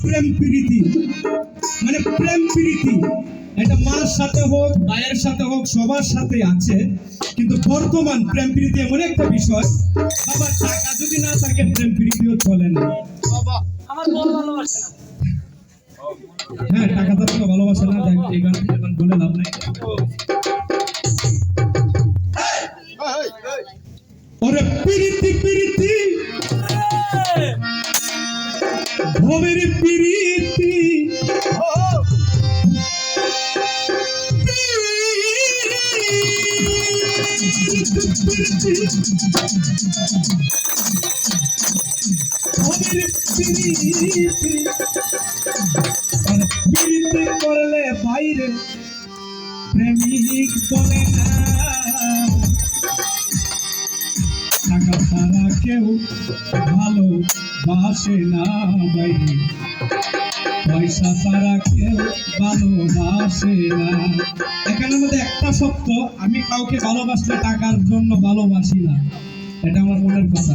প্রেম প্রীতি। মানে প্রেম প্রীতি। এটা মার সাথে হোক ভাইয়ের সাথে হোক সবার সাথে আছে। কিন্তু বর্তমান প্রেম প্রীতি এমন একটা বিষয় বাবা টাকা যদি না থাকে প্রেম প্রীতিও চলে না। আমার বল ভালোবাসে না। হ্যাঁ টাকা তো কোনো ভালোবাসে না দেখ এই গান এই বলে লাভ নেই। ওরে প্রীতি প্রীতি! ভবের প্রীতি। প্রীতি। করলে বাইরে প্রেমিক বলে না। টাকা ছাড়া কেউ ভালো বাসে না বাইরে পয়সা ছাড়া কেউ ভালোবাসে না। এখানের মধ্যে একটা সত্য আমি কাউকে ভালোবাসলে টাকার জন্য ভালোবাসি না। এটা আমার মনের কথা।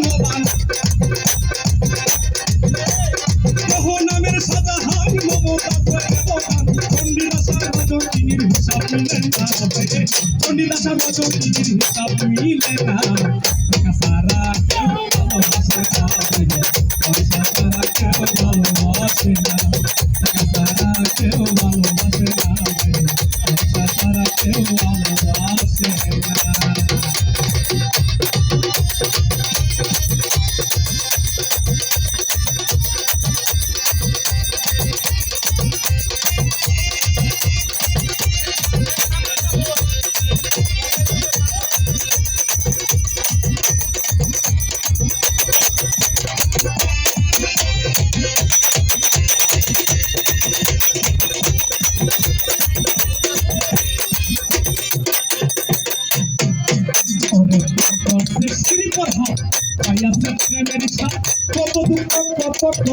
মিলে না রে চণ্ডীদাসার মতন চিনির হিসাব মিলে না টাকা সারা কেউ ভালোবাসে না রে পয়সা সারা কেউ ভালোবাসে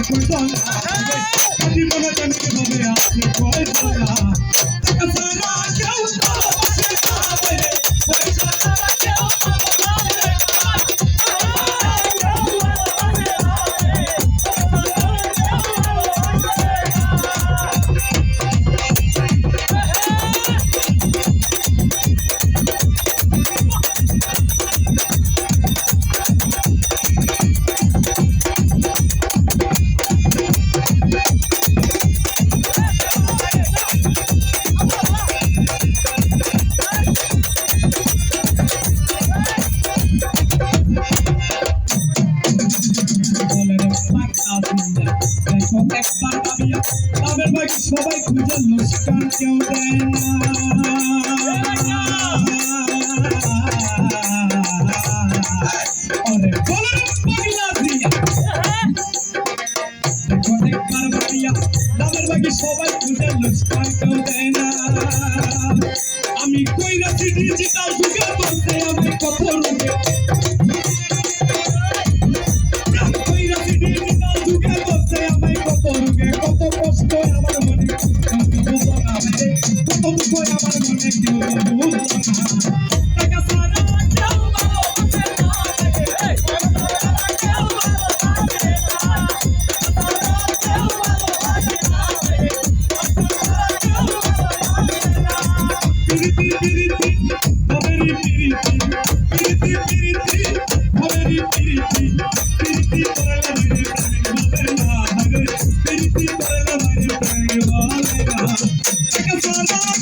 হবে আপনি সবাই খুঁজে লস্কার কেউ দেয় না ওরে বলেন পাগলা দিয়া একবার ভাবিয়া তাদের ভাই সবাই বুঝে লুস্কার কেউ আমি কইরা চিঠি জিতাও যুগে মনে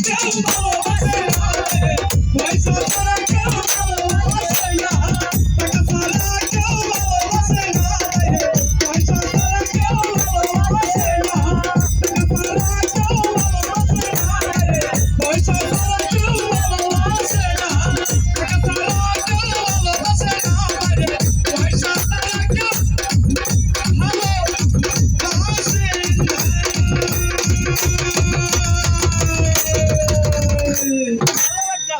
কেউ